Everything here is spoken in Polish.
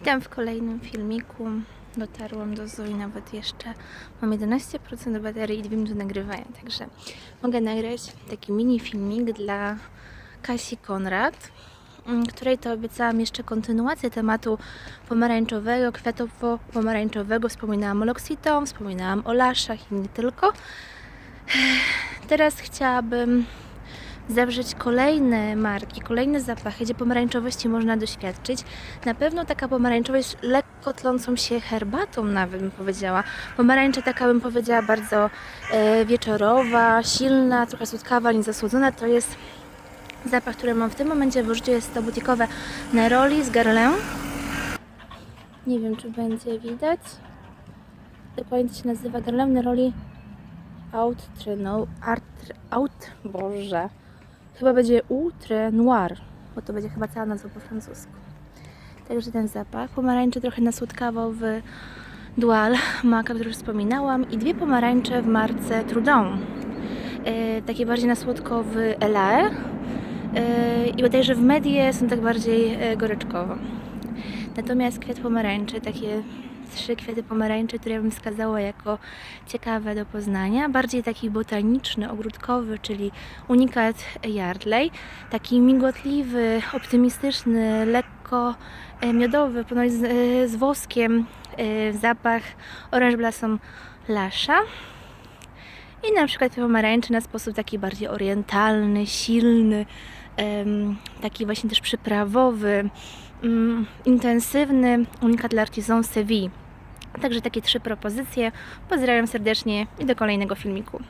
Witam w kolejnym filmiku. Dotarłam do Zoi nawet jeszcze. Mam 11% baterii i 2 minuty nagrywania, także mogę nagrać taki mini filmik dla Kasi Konrad, mm, której to obiecałam jeszcze kontynuację tematu pomarańczowego, kwiatowo-pomarańczowego. Wspominałam o L'Occitane, wspominałam o laszach i nie tylko. Teraz chciałabym zawrzeć kolejne marki, kolejne zapachy, gdzie pomarańczowości można doświadczyć. Na pewno taka pomarańczowość lekko tlącą się herbatą nawet bym powiedziała. Pomarańcza taka bym powiedziała bardzo e, wieczorowa, silna, trochę słodkawa, nie zasłodzona. To jest zapach, który mam w tym momencie w użyciu. Jest to butikowe Neroli z Guerlain. Nie wiem, czy będzie widać. Dokładnie się nazywa Guerlain Neroli Outre, no, art, out, boże. Chyba będzie Outre Noir, bo to będzie chyba cała nazwa po francusku. Także ten zapach. Pomarańcze trochę nasłodkawał w Dual Maka, który już wspominałam i dwie pomarańcze w marce Trudon. E, takie bardziej na słodko w Elae e, i bodajże w Medie są tak bardziej e, goryczkowo. Natomiast kwiat pomarańczy, takie trzy kwiaty pomarańczy, które bym wskazała jako ciekawe do poznania. Bardziej taki botaniczny, ogródkowy, czyli unikat Yardley. Taki migotliwy, optymistyczny, lekko e, miodowy, ponoć z, e, z woskiem, e, zapach Orange Blossom Lasha. I na przykład pomarańczy na sposób taki bardziej orientalny, silny, taki właśnie też przyprawowy, mm, intensywny unikat L'Artisan Seville. Także takie trzy propozycje. Pozdrawiam serdecznie i do kolejnego filmiku.